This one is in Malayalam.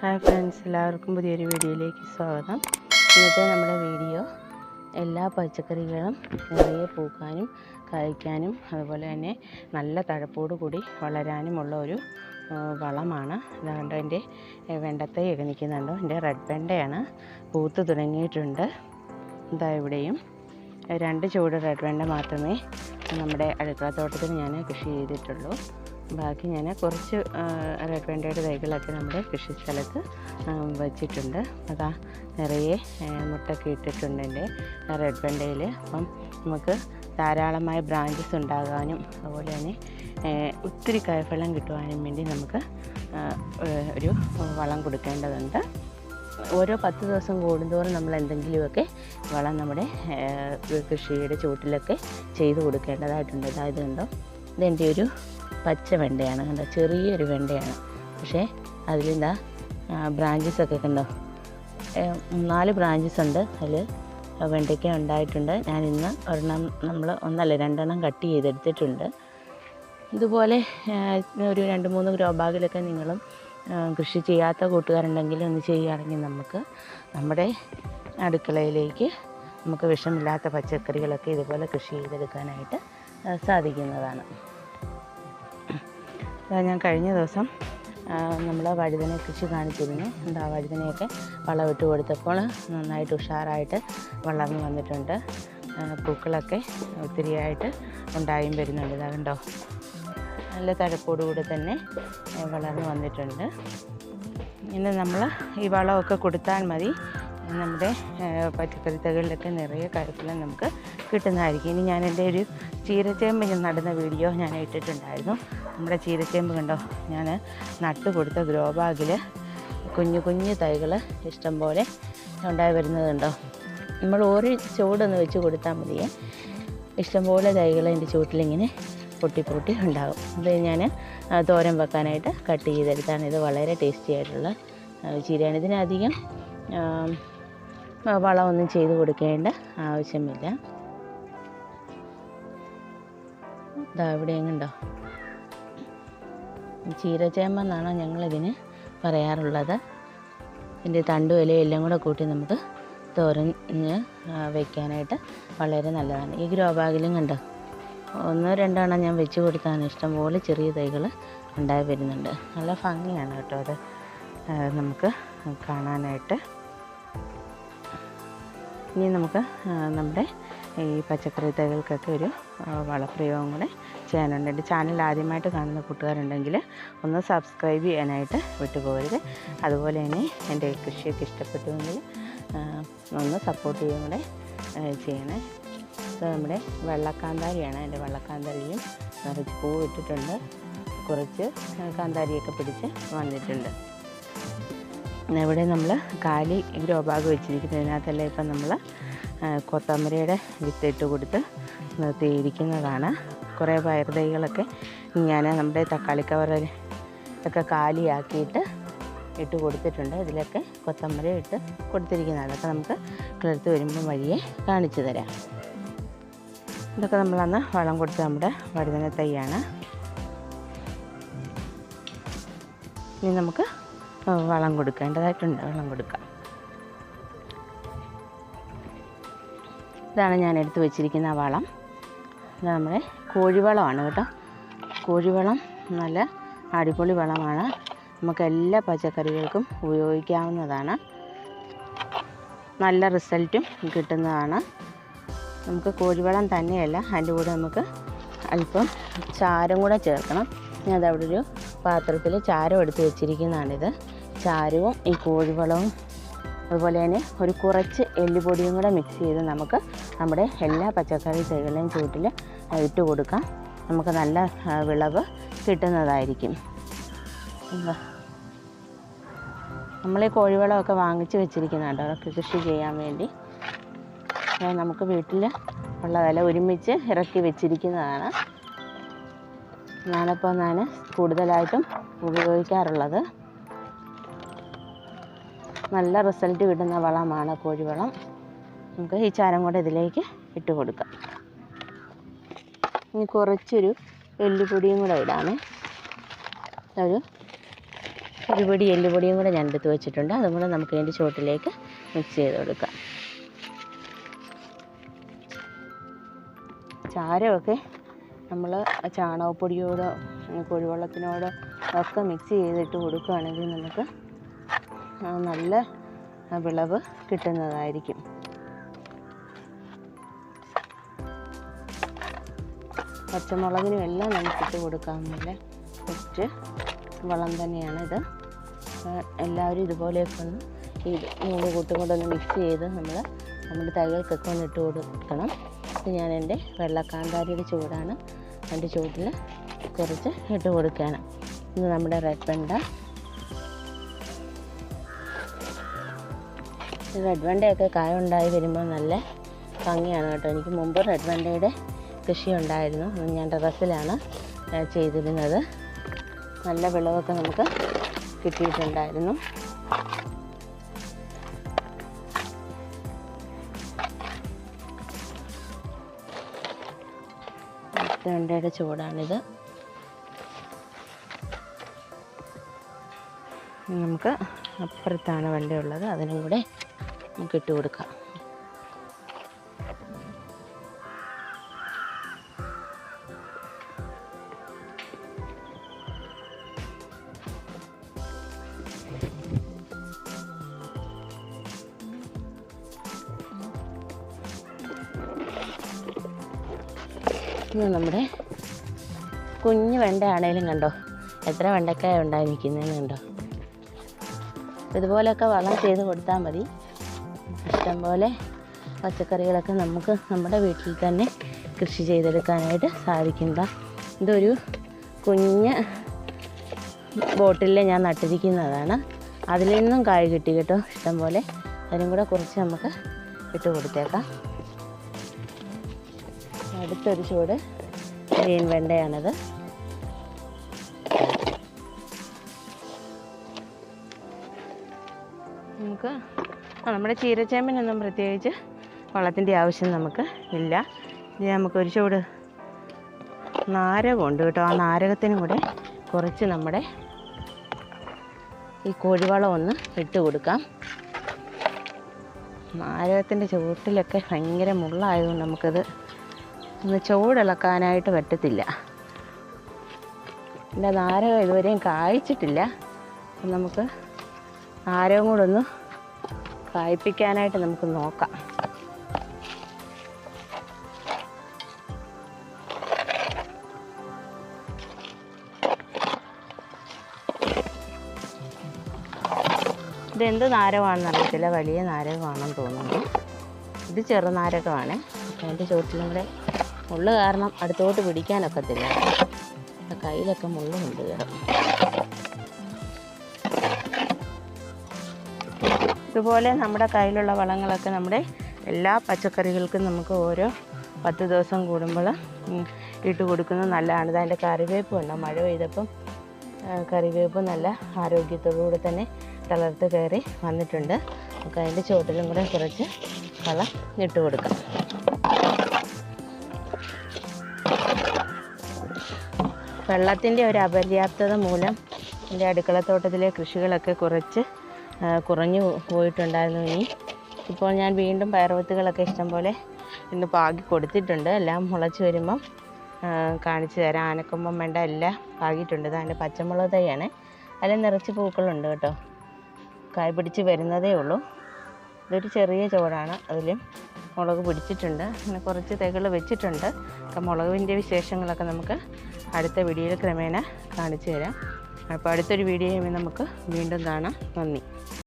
ഹായ് ഫ്രണ്ട്സ് എല്ലാവർക്കും പുതിയൊരു വീഡിയോയിലേക്ക് സ്വാഗതം. ഇന്നത്തെ നമ്മുടെ വീഡിയോ എല്ലാ പച്ചക്കറികളും നിറയെ പൂക്കാനും കഴിക്കാനും അതുപോലെ തന്നെ നല്ല തഴപ്പോട് കൂടി വളരാനുമുള്ള ഒരു വളമാണ്. അതുകൊണ്ട് എന്റെ വെണ്ടത്തെ നിൽക്കുന്നുണ്ട് എന്റെ റെഡ് വെണ്ടയാണ് പൂത്ത് തുടങ്ങിയിട്ടുണ്ട്. ഇതാ ഇവിടെയും. രണ്ട് ചൂട് റെഡ് വെണ്ട മാത്രമേ നമ്മുടെ അടുക്കളത്തോട്ടത്തിൽ ഞാൻ കൃഷി ചെയ്തിട്ടുള്ളൂ. ബാക്കി ഞാൻ കുറച്ച് വെണ്ടയുടെ തൈകളൊക്കെ നമ്മുടെ കൃഷി സ്ഥലത്ത് വച്ചിട്ടുണ്ട്. അതാ നിറയെ മുട്ടൊക്കെ ഇട്ടിട്ടുണ്ട് എന്റെ വെണ്ടയിൽ അപ്പം നമുക്ക് ധാരാളമായ ബ്രാഞ്ചസ് ഉണ്ടാകാനും അതുപോലെ തന്നെ ഒത്തിരി കായ്ഫലം കിട്ടുവാനും വേണ്ടി നമുക്ക് ഒരു വളം കൊടുക്കേണ്ടതുണ്ട്. ഓരോ പത്ത് ദിവസം കൂടുന്തോറും നമ്മൾ എന്തെങ്കിലുമൊക്കെ വളം നമ്മുടെ കൃഷിയുടെ ചുവട്ടിലൊക്കെ ചെയ്ത് കൊടുക്കേണ്ടതായിട്ടുണ്ട്. അതായത് കണ്ടോ ഇതെന്റെ ഒരു പച്ച വെണ്ടയാണ് കണ്ടോ? ചെറിയൊരു വെണ്ടയാണ്. പക്ഷേ അതിലെന്താ ബ്രാഞ്ചസ് ഒക്കെ കണ്ടോ? നാല് ബ്രാഞ്ചസ് ഉണ്ട്. അതിൽ വെണ്ടയ്ക്ക ഉണ്ടായിട്ടുണ്ട്. ഞാൻ ഇന്ന് ഒരെണ്ണം നമ്മൾ ഒന്നല്ല രണ്ടെണ്ണം കട്ട് ചെയ്തെടുത്തിട്ടുണ്ട്. ഇതുപോലെ ഒരു രണ്ട് മൂന്ന് ഗ്രോ ബാഗിലൊക്കെ നിങ്ങളും കൃഷി ചെയ്യാത്ത കൂട്ടുകാരുണ്ടെങ്കിൽ ഒന്ന് ചെയ്യുകയാണെങ്കിൽ നമുക്ക് നമ്മുടെ അടുക്കളയിലേക്ക് നമുക്ക് വിഷമില്ലാത്ത പച്ചക്കറികളൊക്കെ ഇതുപോലെ കൃഷി ചെയ്തെടുക്കാനായിട്ട് സാധിക്കുന്നതാണ്. ഞാൻ കഴിഞ്ഞ ദിവസം നമ്മൾ വഴുതന കൃഷി കാണിച്ചിരുന്നു. എന്താ വഴുതനയൊക്കെ വളമിട്ട് കൊടുത്തപ്പോൾ നന്നായിട്ട് ഉഷാറായിട്ട് വളർന്നു വന്നിട്ടുണ്ട്. പൂക്കളൊക്കെ ഒത്തിരിയായിട്ട് ഉണ്ടായും വരുന്നുണ്ട്. ഇതാ കണ്ടോ? നല്ല തഴപ്പോടുകൂടെ തന്നെ വളർന്നു വന്നിട്ടുണ്ട്. ഇനി നമ്മൾ ഈ വളമൊക്കെ കൊടുത്താൽ മതി. നമ്മുടെ പച്ചക്കറി തകളിലൊക്കെ നിറയെ കായ്ഫലം നമുക്ക് കിട്ടുന്നതായിരിക്കും. ഇനി ഞാൻ എന്റെ ഒരു ചീരച്ചേമ്പ് നടന്ന വീഡിയോ ഞാൻ ഇട്ടിട്ടുണ്ടായിരുന്നു. നമ്മുടെ ചീരച്ചേമ്പ് കണ്ടോ? ഞാൻ നട്ട് കൊടുത്ത ഗ്രോ ബാഗിൽ കുഞ്ഞു കുഞ്ഞു തൈകൾ ഇഷ്ടംപോലെ ഉണ്ടായി വരുന്നതുണ്ടോ നമ്മൾ ഓരോ ചുവടൊന്ന് വെച്ച് കൊടുത്താൽ മതിയേ. ഇഷ്ടംപോലെ തൈകൾ എന്റെ ചുവട്ടിലിങ്ങനെ പൊട്ടി പൊട്ടി ഉണ്ടാകും. ഇത് ഞാൻ തോരൻ വെക്കാനായിട്ട് കട്ട് ചെയ്തെടുത്താണ്. ഇത് വളരെ ടേസ്റ്റി ആയിട്ടുള്ള ചീരയാണ്. ഇതിനധികം വളമൊന്നും ചെയ്ത് കൊടുക്കേണ്ട ആവശ്യമില്ല. ഇതാ ഇവിടെ കണ്ടോ ചീരച്ചേമ്പെന്നാണ് ഞങ്ങളിതിന് പറയാറുള്ളത്. ഇതിന്റെ തണ്ടും ഇലയും എല്ലാം കൂടെ കൂട്ടി നമുക്ക് തോരഞ്ഞ് വയ്ക്കാനായിട്ട് വളരെ നല്ലതാണ്. ഈ ഗ്രോ ബാഗിലും കണ്ടോ? ഒന്നോ രണ്ടെണ്ണം ഞാൻ വെച്ച് കൊടുത്താണ്. ഇഷ്ടംപോലെ ചെറിയ തൈകൾ ഉണ്ടായി വരുന്നുണ്ട്. നല്ല ഭംഗിയാണ് കേട്ടോ അത്. നമുക്ക് കാണാനായിട്ട്. ഇനി നമുക്ക് നമ്മുടെ ഈ പച്ചക്കറി തൈകൾക്കൊക്കെ ഒരു വളപ്രയോഗം കൂടെ ചെയ്യാനുണ്ട്. എന്റെ ചാനൽ ആദ്യമായിട്ട് കാണുന്ന കൂട്ടുകാരുണ്ടെങ്കിൽ ഒന്ന് സബ്സ്ക്രൈബ് ചെയ്യാനായിട്ട് വിട്ടുപോകരുത്. അതുപോലെ തന്നെ എന്റെ കൃഷിയൊക്കെ ഇഷ്ടപ്പെട്ടുവെങ്കിൽ ഒന്ന് സപ്പോർട്ട് ചെയ്യുകയും കൂടെ ചെയ്യണേ. ഇത് നമ്മുടെ വെള്ളക്കാന്താരിയാണ്. എന്റെ വെള്ളക്കാന്താരിയും നിറച്ച് പൂ ഇട്ടിട്ടുണ്ട് കുറച്ച് കാന്താരിയൊക്കെ പിടിച്ച് വന്നിട്ടുണ്ട്. ഇവിടെ നമ്മൾ കാലി ഗ്രോ ബാഗ് വെച്ചിരിക്കുന്നതിനകത്തല്ലേ ഇപ്പം നമ്മൾ കൊത്തമ്പരയുടെ വിത്തിട്ട് കൊടുത്ത് നിർത്തിയിരിക്കുന്നതാണ്. കുറേ പയർതൈകളൊക്കെ ഞാൻ നമ്മുടെ തക്കാളി കവറിൽ ഒക്കെ കാലിയാക്കിയിട്ട് ഇട്ട് കൊടുത്തിട്ടുണ്ട്. ഇതിലൊക്കെ കൊത്തമ്പര ഇട്ട് കൊടുത്തിരിക്കുന്നതാണ്. അതൊക്കെ നമുക്ക് കിളർത്ത് വരുമ്പോൾ വഴിയെ കാണിച്ചു തരാം. ഇതൊക്കെ നമ്മളന്ന് വളം കൊടുത്ത് നമ്മുടെ വഴുതന തൈയാണ് ഇനി നമുക്ക് വളം കൊടുക്കേണ്ടതായിട്ടുണ്ട്. വളം കൊടുക്കാം. ഇതാണ് ഞാൻ എടുത്തു വെച്ചിരിക്കുന്ന വളം. ഇത് നമ്മുടെ കോഴിവളമാണ് കേട്ടോ. കോഴിവളം നല്ല അടിപൊളി വളമാണ്. നമുക്ക് എല്ലാ പച്ചക്കറികൾക്കും ഉപയോഗിക്കാവുന്നതാണ്. നല്ല റിസൾട്ടും കിട്ടുന്നതാണ്. നമുക്ക് കോഴിവളം തന്നെയല്ല അതിന്റെ കൂടെ നമുക്ക് അല്പം ചാരം കൂടെ ചേർക്കണം. ഞാൻ അതവിടെ ഒരു പാത്രത്തിൽ ചാരം എടുത്ത് വെച്ചിരിക്കുന്നതാണിത്. ചാരവും ഈ കോഴിവളവും അതുപോലെ തന്നെ ഒരു കുറച്ച് എല്ലുപൊടിയും കൂടെ മിക്സ് ചെയ്ത് നമുക്ക് നമ്മുടെ എല്ലാ പച്ചക്കറി തൈകളുടെയും ചൂട്ടിൽ ഇട്ട് കൊടുക്കാം. നമുക്ക് നല്ല വിളവ് കിട്ടുന്നതായിരിക്കും. നമ്മൾ ഈ കോഴിവളമൊക്കെ വാങ്ങിച്ച് വെച്ചിരിക്കുന്നുണ്ട് അതൊക്കെ കൃഷി ചെയ്യാൻ വേണ്ടി. നമുക്ക് വീട്ടിൽ ഉള്ളതല്ല ഒരുമിച്ച് ഇറക്കി വെച്ചിരിക്കുന്നതാണ്. ഞാനിപ്പോൾ ഞാൻ കൂടുതലായിട്ടും ഉപയോഗിക്കാറുള്ളത്. നല്ല റിസൾട്ട് കിട്ടുന്ന വളമാണ് കോഴിവളം. നമുക്ക് ഈ ചാരം കൂടെ ഇതിലേക്ക് ഇട്ട് കൊടുക്കാം. ഇനി കുറച്ചൊരു എല്ലുപൊടിയും കൂടെ ഇടാമേ. ഒരു ഒരു പൊടി എല്ലുപൊടിയും കൂടെ ഞാൻ എടുത്ത് വെച്ചിട്ടുണ്ട്. അതും കൂടെ നമുക്ക് അതിന്റെ ചുവട്ടിലേക്ക് മിക്സ് ചെയ്ത് കൊടുക്കാം. ചാരമൊക്കെ നമ്മൾ ചാണകപ്പൊടിയോടോ കോഴിവെള്ളത്തിനോടോ ഒക്കെ മിക്സ് ചെയ്തിട്ട് കൊടുക്കുകയാണെങ്കിൽ നമുക്ക് നല്ല വിളവ് കിട്ടുന്നതായിരിക്കും. പച്ചമുളകിനും എല്ലാം നമുക്കിട്ട് കൊടുക്കാമെന്നില്ല ഒറ്റ വളം തന്നെയാണിത്. എല്ലാവരും ഇതുപോലെയൊക്കെ ഒന്ന് ഈ മൂന്ന് കൂട്ടും കൊണ്ടൊന്ന് മിക്സ് ചെയ്ത് നമ്മൾ നമ്മുടെ തൈകൾക്കൊക്കെ ഒന്ന് ഇട്ട് കൊടുക്കണം. ഞാൻ എന്റെ വെള്ളക്കാന്താരിയുടെ ചൂടാണ്. അതിന്റെ ചൂട്ടിൽ കുറച്ച് ഇട്ട് കൊടുക്കുകയാണ് ഇത് നമ്മുടെ റെഡ് വെണ്ട ഈ റെഡ് വെണ്ടയൊക്കെ കായ ഉണ്ടായി വരുമ്പോൾ നല്ല ഭംഗിയാണ് കേട്ടോ. എനിക്ക് മുമ്പ് റെഡ് വെണ്ടയുടെ കൃഷി ഉണ്ടായിരുന്നു. ഞാൻ ടെറസിലാണ് ചെയ്തിരുന്നത്. നല്ല വിളവൊക്കെ നമുക്ക് കിട്ടിയിട്ടുണ്ടായിരുന്നു. വെണ്ടയുടെ ചൂടാണിത് നമുക്ക് അപ്പുറത്താണ് വണ്ടി ഉള്ളത് അതിനും കൂടെ നമുക്ക് ഇട്ട് കൊടുക്കാം നമ്മുടെ കുഞ്ഞു വെണ്ടയാണേലും കണ്ടോ? എത്ര വെണ്ടക്കായ ഉണ്ടായി നിൽക്കുന്നതെന്ന് കണ്ടോ? ഇതുപോലെയൊക്കെ വളം ചെയ്ത് കൊടുത്താൽ മതി. ഇഷ്ടംപോലെ പച്ചക്കറികളൊക്കെ നമുക്ക് നമ്മുടെ വീട്ടിൽ തന്നെ കൃഷി ചെയ്തെടുക്കാനായിട്ട് സാധിക്കുന്നതാ. ഇതൊരു കുഞ്ഞ് ബോട്ടിൽ ഞാൻ നട്ടിരിക്കുന്നതാണ്. അതിൽ നിന്നും കായ് കിട്ടി കേട്ടോ. ഇഷ്ടംപോലെ അതിനും കൂടെ കുറച്ച് നമുക്ക് ഇട്ട് കൊടുത്തേക്കാം. അടുത്തൊരു ചൂട് ഗ്രീൻ വെണ്ടയാണത്. നമുക്ക് നമ്മുടെ ചീരച്ചേമ്പിനൊന്നും പ്രത്യേകിച്ച് വളത്തിന്റെ ആവശ്യം നമുക്ക് ഇല്ല. ഇത് നമുക്കൊരു ചൂട് നാരകമുണ്ട് കേട്ടോ. ആ നാരകത്തിനും കൂടെ കുറച്ച് നമ്മുടെ ഈ കോഴിവളം ഒന്ന് ഇട്ട് കൊടുക്കാം. നാരകത്തിന്റെ ചുവട്ടിലൊക്കെ ഭയങ്കര മുള്ളായതുകൊണ്ട് നമുക്കത് ഒന്ന് ചൂടിളക്കാനായിട്ട് പറ്റത്തില്ല. എന്റെ നാരകം ഇതുവരെയും കായ്ച്ചിട്ടില്ല. നമുക്ക് നാരകം കൂടെ ഒന്ന് കായ്പ്പിക്കാനായിട്ട് നമുക്ക് നോക്കാം. ഇതെന്ത് നാരമാണെന്ന് അറിയത്തില്ല. വലിയ നാരകമാണെന്ന് തോന്നുന്നു. ഇത് ചെറുനാരകമാണ് അതിന്റെ ചോട്ടിലും കൂടെ മുള്ള് കാരണം അടുത്തോട്ട് പിടിക്കാനൊക്കത്തില്ല കയ്യിലൊക്കെ മുള്ളുണ്ട് കയറും ഇതുപോലെ നമ്മുടെ കയ്യിലുള്ള വളങ്ങളൊക്കെ നമ്മുടെ എല്ലാ പച്ചക്കറികൾക്കും നമുക്ക് ഓരോ പത്ത് ദിവസം കൂടുമ്പോൾ ഇട്ട് കൊടുക്കുന്നത് നല്ലതാണ്. അതിന്റെ കറിവേപ്പ് വേണം മഴ പെയ്തപ്പം കറിവേപ്പ് നല്ല ആരോഗ്യത്തോടുകൂടി തന്നെ തളർത്ത് കയറി വന്നിട്ടുണ്ട്. നമുക്ക് അതിന്റെ ചുവട്ടിലും കൂടെ കുറച്ച് വളം ഇട്ട് കൊടുക്കാം. വെള്ളത്തിന്റെ ഒരു അപര്യാപ്തത മൂലം എന്റെ അടുക്കളത്തോട്ടത്തിലെ കൃഷികളൊക്കെ കുറച്ച് കുറഞ്ഞു പോയിട്ടുണ്ടായിരുന്നു ഇനി. ഇപ്പോൾ ഞാൻ വീണ്ടും പയറുവത്തുകളൊക്കെ ഇഷ്ടംപോലെ ഇന്ന് പാകി കൊടുത്തിട്ടുണ്ട്. എല്ലാം മുളച്ച് വരുമ്പം കാണിച്ചു തരാം. ആനക്കൊമ്പം വേണ്ട എല്ലാം പാകിയിട്ടുണ്ട്. അതിന്റെ പച്ചമുളക് തൈയാണ്. അതിൽ നിറച്ച് പൂക്കളുണ്ട് കേട്ടോ. കായ് പിടിച്ച് വരുന്നതേ ഉള്ളൂ. ഇതൊരു ചെറിയ ചോടാണ്. അതിലും മുളക് പിടിച്ചിട്ടുണ്ട്. പിന്നെ കുറച്ച് തൈകൾ വെച്ചിട്ടുണ്ട്. അപ്പം മുളകിന്റെ വിശേഷങ്ങളൊക്കെ നമുക്ക് അടുത്ത വീഡിയോയിൽ ക്രമേണ കാണിച്ചു തരാം. അപ്പോൾ അടുത്തൊരു വീഡിയോയുമായി നമുക്ക് വീണ്ടും കാണാം. നന്ദി.